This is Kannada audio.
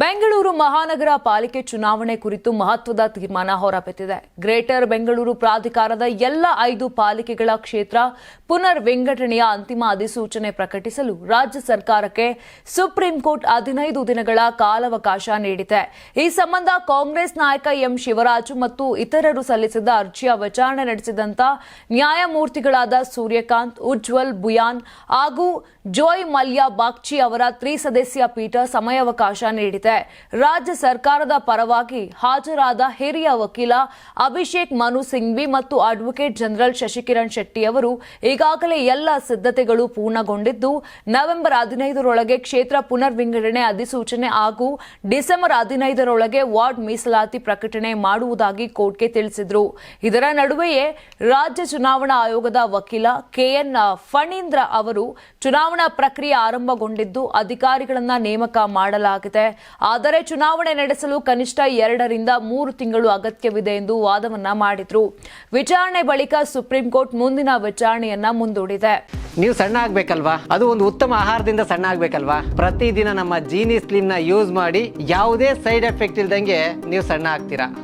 ಬೆಂಗಳೂರು ಮಹಾನಗರ ಪಾಲಿಕೆ ಚುನಾವಣೆ ಕುರಿತು ಮಹತ್ವದ ತೀರ್ಮಾನ ಹೊರಬಿದ್ದಿದೆ. ಗ್ರೇಟರ್ ಬೆಂಗಳೂರು ಪ್ರಾಧಿಕಾರದ ಎಲ್ಲ ಐದು ಪಾಲಿಕೆಗಳ ಕ್ಷೇತ್ರ ಪುನರ್ ವಿಂಗಡಣೆಯ ಅಂತಿಮ ಅಧಿಸೂಚನೆ ಪ್ರಕಟಿಸಲು ರಾಜ್ಯ ಸರ್ಕಾರಕ್ಕೆ ಸುಪ್ರೀಂ ಕೋರ್ಟ್ ಹದಿನೈದು ದಿನಗಳ ಕಾಲಾವಕಾಶ ನೀಡಿದೆ. ಈ ಸಂಬಂಧ ಕಾಂಗ್ರೆಸ್ ನಾಯಕ ಎಂ ಶಿವರಾಜು ಮತ್ತು ಇತರರು ಸಲ್ಲಿಸಿದ್ದ ಅರ್ಜಿಯ ವಿಚಾರಣೆ ನಡೆಸಿದಂತ ನ್ಯಾಯಮೂರ್ತಿಗಳಾದ ಸೂರ್ಯಕಾಂತ್, ಉಜ್ವಲ್ ಬುಯಾನ್ ಹಾಗೂ ಜೋಯ್ ಮಲ್ಯ ಬಾಗ್ಚಿ ಅವರ ತ್ರಿಸದಸ್ಯ ಪೀಠ ಸಮಯಾವಕಾಶ ನೀಡಿದೆ. ರಾಜ್ಯ ಸರ್ಕಾರದ ಪರವಾಗಿ ಹಾಜರಾದ ಹಿರಿಯ ವಕೀಲ ಅಭಿಷೇಕ್ ಮನು ಸಿಂಘ್ವಿ ಮತ್ತು ಅಡ್ವೊಕೇಟ್ ಜನರಲ್ ಶಶಿಕಿರಣ್ ಶೆಟ್ಟಿ ಅವರು ಈಗಾಗಲೇ ಎಲ್ಲ ಸಿದ್ಧತೆಗಳು ಪೂರ್ಣಗೊಂಡಿದ್ದು, ನವೆಂಬರ್ ಹದಿನೈದರೊಳಗೆ ಕ್ಷೇತ್ರ ಪುನರ್ ವಿಂಗಡಣೆ ಅಧಿಸೂಚನೆ ಹಾಗೂ ಡಿಸೆಂಬರ್ ಹದಿನೈದರೊಳಗೆ ವಾರ್ಡ್ ಮೀಸಲಾತಿ ಪ್ರಕಟಣೆ ಮಾಡುವುದಾಗಿ ಕೋರ್ಟ್ಗೆ ತಿಳಿಸಿದರು. ಇದರ ನಡುವೆಯೇ ರಾಜ್ಯ ಚುನಾವಣಾ ಆಯೋಗದ ವಕೀಲ ಕೆಎನ್ ಫಣೀಂದ್ರ ಅವರು ಚುನಾವಣಾ ಪ್ರಕ್ರಿಯೆ ಆರಂಭಗೊಂಡಿದ್ದು, ಅಧಿಕಾರಿಗಳನ್ನ ನೇಮಕ ಮಾಡಲಾಗಿದೆ. ಆದರೆ ಚುನಾವಣೆ ನಡೆಸಲು ಕನಿಷ್ಠ ಎರಡರಿಂದ ಮೂರು ತಿಂಗಳು ಅಗತ್ಯವಿದೆ ಎಂದು ವಾದವನ್ನ ಮಾಡಿದ್ರು. ವಿಚಾರಣೆ ಬಳಿಕ ಸುಪ್ರೀಂ ಕೋರ್ಟ್ ಮುಂದಿನ ವಿಚಾರಣೆಯನ್ನ ಮುಂದೂಡಿದೆ. ನೀವು ಸಣ್ಣ ಆಗ್ಬೇಕಲ್ವಾ? ಅದು ಒಂದು ಉತ್ತಮ ಆಹಾರದಿಂದ ಸಣ್ಣ ಆಗ್ಬೇಕಲ್ವಾ? ಪ್ರತಿದಿನ ನಮ್ಮ ಜೀನಿ ಸ್ಲಿಮ್ನ ಯೂಸ್ ಮಾಡಿ ಯಾವುದೇ ಸೈಡ್ ಎಫೆಕ್ಟ್ ಇಲ್ದಂಗೆ ನೀವು ಸಣ್ಣ ಆಗ್ತೀರಾ?